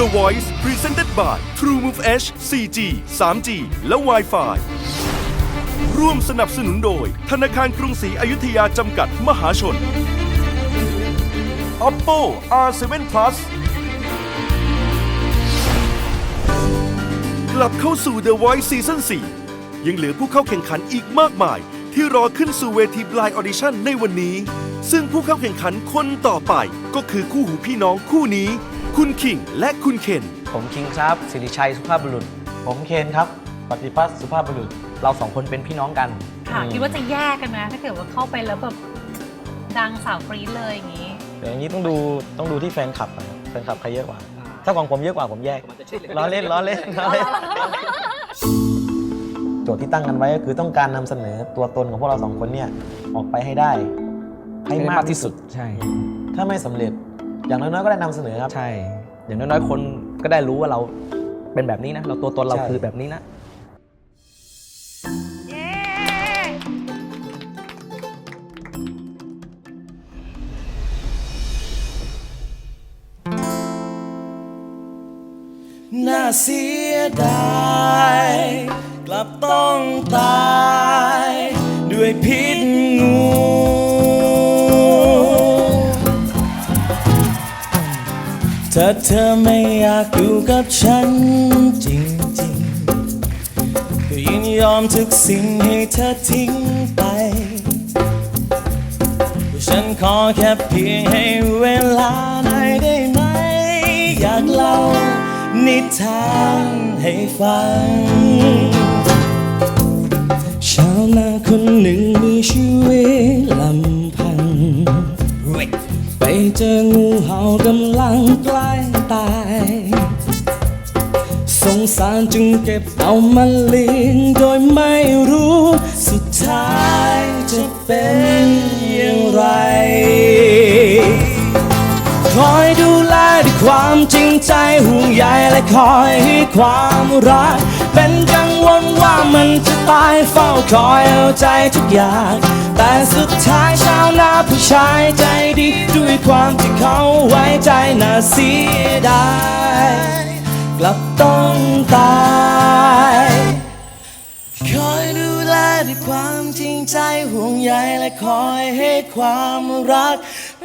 The Voice Presented by TrueMove H 4G 3G และ Wi-Fi ร่วมสนับสนุนโดย ธนาคารกรุงศรีอยุธยาจำกัดมหาชน Oppo R7 Plus กลับเข้าสู่ The Voice Season 4 ยังเหลือผู้เข้าแข่งขันอีกมากมาย ที่รอขึ้นสู่เวที Blind Audition ในวันนี้ ซึ่งผู้เข้าแข่งขันคนต่อไปก็คือคู่หูพี่น้องคู่นี้ คุณคิงและคุณเคน ผมคิงครับสิริชัยสุภาพบุรุษ ผมเคนครับ ปฏิพัฒน์สุภาพบุรุษ เราสองคนเป็นพี่น้องกันค่ะอืมคิดว่าจะแยกกันไหมถ้าเกิดว่าเข้าไปแล้วแบบดังสาวกรี๊ดเลยอย่างนี้แต่อย่างนี้ต้องดูต้องดูที่แฟนคลับนะครับแฟนคลับใครเยอะกว่า ถ้าของผมเยอะกว่าผมแยกล้อเล่นล้อเล่นล้อเล่น โจทย์ที่ตั้งกันไว้ก็คือต้องการนำเสนอตัวตนของพวกเราสองคนเนี่ยออกไปให้ได้ ให้มากที่สุด ใช่ ถ้าไม่สำเร็จ อย่างน้อยๆก็ได้นำเสนอครับ ใช่ อย่างน้อยๆคนก็ได้รู้ว่าเราเป็นแบบนี้นะ เราตัวตนเราใช่คือแบบนี้นะน่าเสียดายกลับต้องตาย ด้วยพิษงู ถ้าเธอไม่อยากอยู่กับฉันจริงๆ ก็ยินยอมทุกสิ่งให้เธอทิ้งไป ฉันขอแค่เพียงให้เวลาหน่อยได้ไหม อยากเล่านิทานให้ฟัง ชาวนาคนหนึ่งมีชีวิตลำพัง เจองูเห่ากำลังใกล้ตาย สงสารจึงเก็บเอามาเลี้ยงโดยไม่รู้ สุดท้ายจะเป็นอย่างไร คอยดูแลด้วยความจริงใจห่วงใยและคอยให้ความรักเป็นกังวลว่า มันจะตายเฝ้าคอยเอาใจทุกอย่าง แต่สุดท้ายชาวนาผู้ชายใจดี ด้วยความที่เขาไว้ใจน่าเสียดายกลับต้องตายคอยดูแลด้วยความจริงใจห่วงใยและคอยให้ความรัก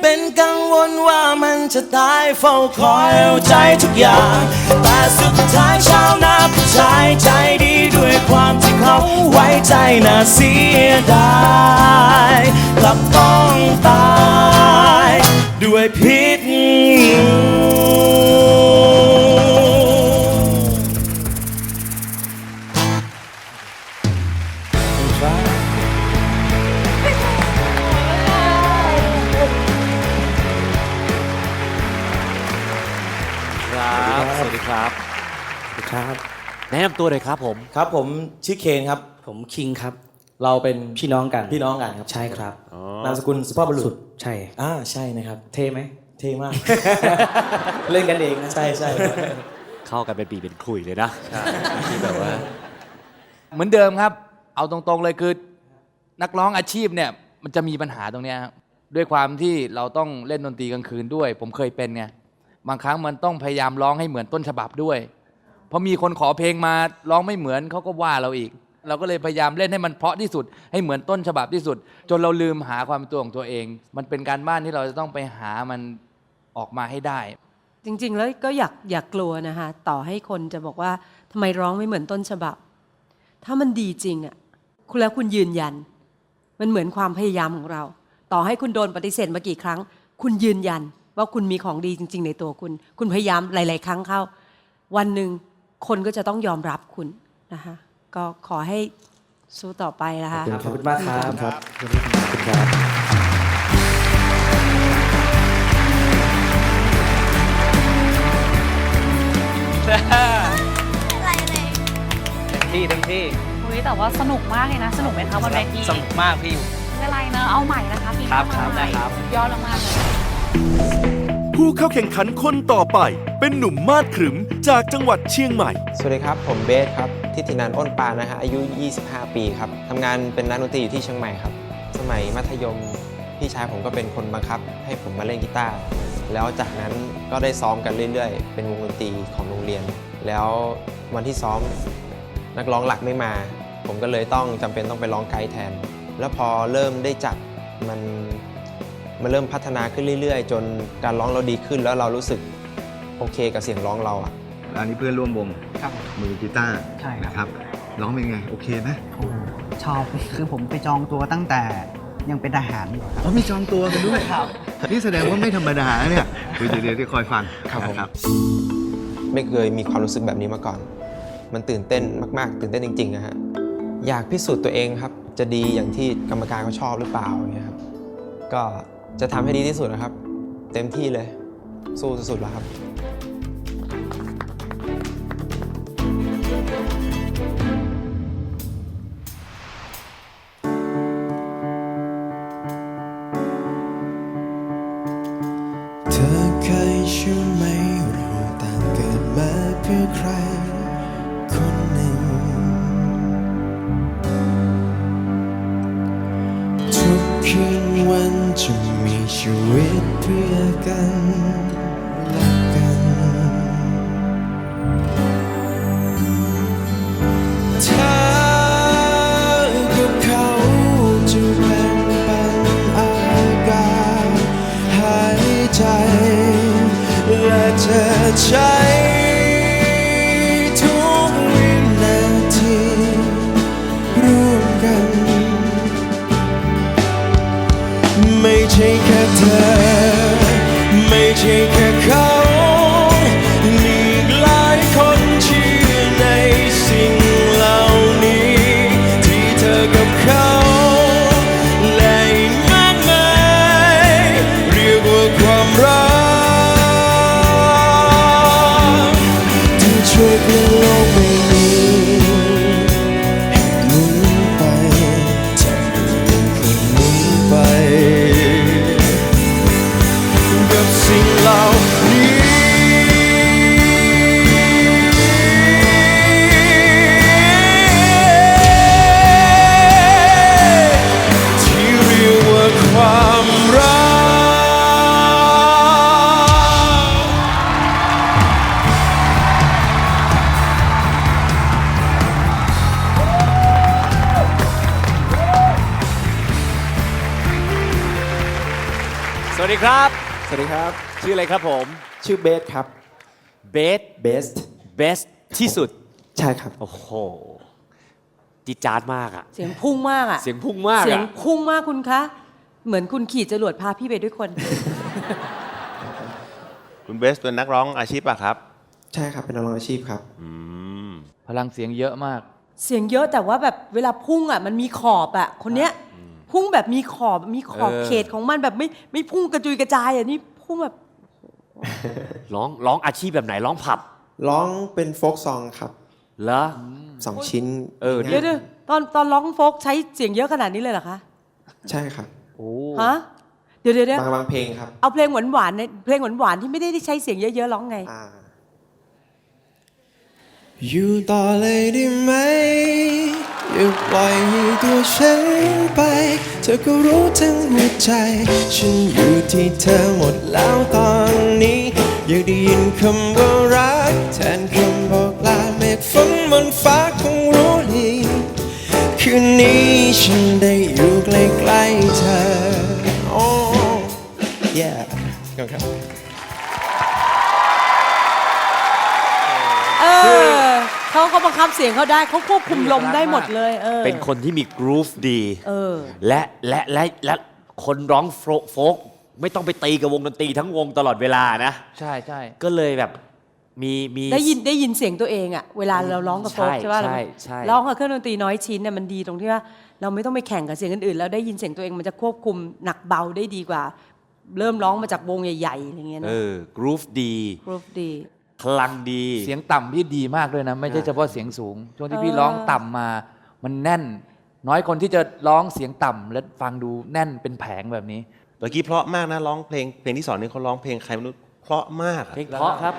เป็นกังวลว่ามันจะตายเฝ้าคอยเอาใจทุกอย่าง แต่สุดท้ายชาวนาผู้ชายใจดี ด้วยความที่เขาไว้ใจน่าเสียดายกลับต้องตาย แนะนำตัวเลยครับผม ครับผมชื่อเคนครับ ผมคิงครับ เราเป็นพี่น้องกันพี่น้องกันครับใช่ครับนามสกุลสุภาพบุรุสุษดใช่ อ่าใช่นะครับ เท่ไหม เท่มาก เล่นกันเองนะใช่ใช่ครับเข้ากันเป็นปีเป็นคุยเลยนะที่แบบว่า เหมือนเดิมครับ เอาตรงๆเลยคือนักร้องอาชีพเนี่ยมันจะมีปัญหาตรงเนี้ยครับด้วยความที่เราต้องเล่นดนตรีกลางคืนด้วย ผมเคยเป็นไงบางครั้งมันต้องพยายามร้องให้เหมือนต้นฉบับด้วย พอมีคนขอเพลงมาร้องไม่เหมือนเขาก็ว่าเราอีก เราก็เลยพยายามเล่นให้มันเพราะที่สุด ให้เหมือนต้นฉบับที่สุด จนเราลืมหาความเป็นตัวของตัวเอง มันเป็นการบ้านที่เราจะต้องไปหามันออกมาให้ได้ จริง ๆ แล้วก็อยากอยากกลัวนะคะต่อให้คนจะบอกว่าทำไมร้องไม่เหมือนต้นฉบับ ถ้ามันดีจริงอะคุณแล้วคุณยืนยัน มันเหมือนความพยายามของเรา ต่อให้คุณโดนปฏิเสธมากี่ครั้ง คุณยืนยันว่าคุณมีของดีจริง ๆ ในตัวคุณ คุณพยายามหลาย ๆ ครั้งเข้า วันหนึ่ง คนก็จะต้องยอมรับคุณนะคะก็ขอให้สู้ต่อไปนะคะขอบคุณมากครับครับอะไรเลยเต็มที่เต็มที่อุ้ยแต่ว่าสนุกมากเลยนะ สนุกไหมคะบนเวทีสนุกมากพี่ไม่เป็นไรเนอะเอาใหม่นะคะพี่ครับเอาครับใหม่ได้ครับสุดยอดมากๆเลย ผู้เข้าแข่งขันคนต่อไป เป็นหนุ่มมาดขรึมจากจังหวัดเชียงใหม่ สวัสดีครับ ผมเบสครับทิตินันอ้นปานนะฮะอายุ 25 ปีครับทำงานเป็นนักดนตรีอยู่ที่เชียงใหม่ครับ สมัยมัธยมพี่ชายผมก็เป็นคนบังคับ ให้ผมมาเล่นกีตาร์แล้วจากนั้นก็ได้ซ้อมกันเรื่อยๆ เป็นวงดนตรีของโรงเรียน แล้ววันที่ซ้อมนักร้องหลักไม่มา ผมก็เลยต้องจำเป็นต้องไปร้องไกด์แทน แล้วพอเริ่มได้จัดมัน มันเริ่มพัฒนาขึ้นเรื่อยๆ จนการร้องเราดีขึ้นแล้วเรารู้สึกโอเคกับเสียงร้องเราอะอันนี้เพื่อนร่วมวงครับ มือกีตาร์ใช่ครับ นะครับร้องเป็นไง โอเคไหมโอ้โหชอบคือผมไปจองตัวตั้งแต่ยังเป็นทหารอยู่ครับ อ๋อมีจองตัวกันด้วยครับ นี่แสดงว่าไม่ธรรมดาเนี่ยเดี๋ยวเดี๋ยวเดี๋ยวคอยฟังครับผม นะครับไม่เคยมีความรู้สึกแบบนี้มาก่อน มันตื่นเต้นมากๆ ตื่นเต้นจริงๆนะฮะ อยากพิสูจน์ตัวเองครับ จะดีอย่างที่กรรมการเขาชอบหรือเปล่าอย่างเงี้ยครับ ก็ จะทำให้ดีที่สุดนะครับ เต็มที่เลย สู้สุดๆแล้วครับ ใช้ทุกวินาทีร่วมกัน ไม่ใช่แค่เธอ ไม่ใช่ ช่ ครับ สวัสดีครับ ชื่ออะไรครับผม ชื่อเบสครับ เบส เบส เบสที่สุด ใช่ครับ โอ้โหจิจาดมากอะเสียงพุ่งมากอะเสียงพุ่งมากเสียงอะพุ่งมากคุณคะ เหมือนคุณขี่จรวดพาพี่ไปด้วยคน คุณเบสเป็นนักร้องอาชีพป่ะครับ ใช่ครับ เป็นนักร้องอาชีพครับอืมพลังเสียงเยอะมาก เสียงเยอะแต่ว่าแบบเวลาพุ่งอะมันมีขอบอะคนเนี้ย พุ่งแบบมีขอบมีขอบเออเขตของมันแบบไม่ไม่พุ่งกระจุยกระจายอะนี่พุ่งแบบร้องร้องอาชีพแบบไหนร้องผับร้องเป็นโฟกซองครับเหรอสองชิ้นเออเดี๋ยวเดี๋ยวตอนตอนร้องโฟกใช้เสียงเยอะขนาดนี้เลยเหรอคะใช่ครับโอ้ฮะเดี๋ยวเดี๋ยวเดี๋ยวบางบางเพลงครับเอาเพลงหวานหวานๆในเพลงหวานหวานๆที่ไม่ได้ใช้เสียงเยอะๆร้องไง อยู่ต่อเลยได้ไหม อย่าปล่อยให้ตัวฉันไป เธอก็รู้ทั้งหัวใจ ฉันอยู่ที่เธอหมดแล้วตอนนี้ อยากได้ยินคำว่ารัก แทนคำบอกลาเมฆฝนบนฟ้าคงรู้ดีคืนนี้ฉันได้อยู่ใกล้ๆเธอ oh yeah ขอบคุณครับ เขาเขาบังคับเสียงเขาได้เขาควบคุมลมได้หมดเลยเออเป็นคนที่มีกรูฟดี เออ และและและและคนร้องโฟโฟกไม่ต้องไปตีกับวงดนตรีทั้งวงตลอดเวลานะ ใช่ใช่ก็เลยแบบมีมีได้ยินได้ยินเสียงตัวเองอะเวลาเราร้องกับโฟกใช่ใช่ป่ะใช่ใช่ร้องกับเครื่องดนตรีน้อยชิ้นเนี่ยมันดีตรงที่ว่าเราไม่ต้องไปแข่งกับเสียงอื่นๆแล้วได้ยินเสียงตัวเองมันจะควบคุมหนักเบาได้ดีกว่า เริ่มร้องมาจากวงใหญ่ๆอะไรเงี้ยเอนะอกรูฟดีกรุ๊ปดี พลังดี เสียงต่ำพี่ดีมากด้วยนะ ไม่ใช่อ่าเฉพาะเสียงสูง ช่วงที่พี่เออร้องต่ำมา มันแน่น น้อยคนที่จะร้องเสียงต่ำและฟังดูแน่นเป็นแผงแบบนี้ เมื่อกี้เพราะมากนะร้องเพลงเพลงที่สองนี่เขาร้องเพลงใครไม่รู้เพราะมากอะเพลงเพราะครับ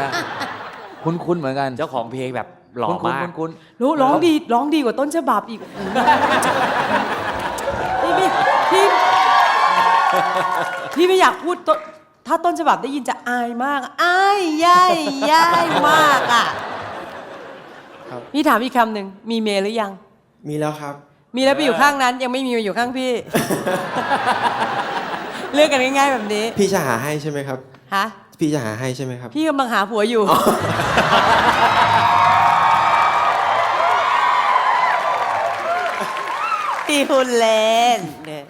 นะคุ้นๆเหมือนกันเจ้าของเพลงแบบหล่อคุ้นมากๆคุ้นรู้ร้องดีร้องดีกว่าต้นฉบับอีกพี่ไม่พี่พี่ไม่อยากพูดต้นถ้าต้นฉบับได้ยินจะอายมาก อา ยย่ายย่ายมากอะครับ พี่ถามอีกคำหนึ่งมีเมย์หรือยัง มีแล้วครับ มีแล้วไปอยู่ข้างนั้น ยังไม่มีมาอยู่ข้างพี่ เลือกกันง่ายๆแบบนี้พี่จะหาให้ใช่ไหมครับ ฮะพี่จะหาให้ใช่ไหมครับ พี่กำลังหาผัวอยู่ ตีหุ่นเล่นเนี่ย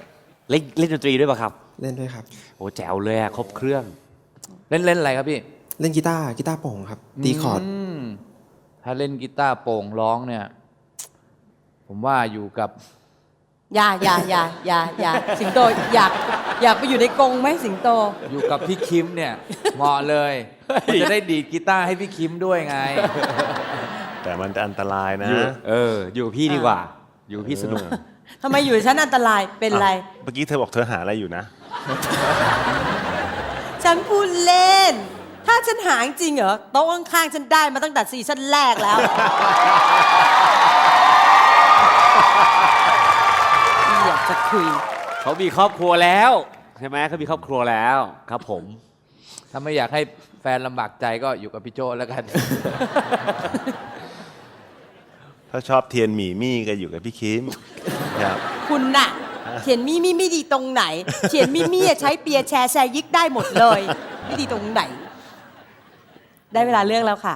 เล่นเล่นดนตรีด้วยป่ะครับ เล่นด้วยครับ โอ้แจ๋วเลยอะครบเครื่อง เล่นเล่นอะไรครับพี่ เล่นกีตาร์กีตาร์โปร่งครับ ตีคอร์ดมถ้าเล่นกีตาร์โปร่งร้องเนี่ย ผมว่าอยู่กับ อย่าอย่าอย่าอย่าอย่าสิงโตอยากอยากไปอยู่ในกรงไหมสิงโต อยู่กับพี่คิมเนี่ย เหมาะเลยมันจะได้ดีดกีตาร์ให้พี่คิมด้วยไง แต่มันจะอันตรายนะ อยู่เออ อยู่กับพี่ดีกว่า อยู่กับพี่สนุก ทำไมอยู่ชั้นอันตรายเป็นไร เมื่อกี้เธอบอกเธอหาอะไรอยู่นะ ฉันพูดเล่น ถ้าฉันหาจริงเหรอโต๊ะข้างๆฉันได้มาตั้งแต่ซีซั่นแรกแล้ว อยากจะคุย เขามีครอบครัวแล้ว ใช่ไหมเขามีครอบครัวแล้วครับผม ถ้าไม่อยากให้แฟนลำบากใจก็อยู่กับพี่โจแล้วกัน ถ้าชอบเทียนหมี่มี่ก็อยู่กับพี่คิมครับคุณน่ะ เขียนมี่มี่ไม่ดีตรงไหน เขียนมี่มี่อะใช้เปียร์แชร์แซยิกได้หมดเลย ไม่ดีตรงไหน ได้เวลาเลือกแล้วค่ะ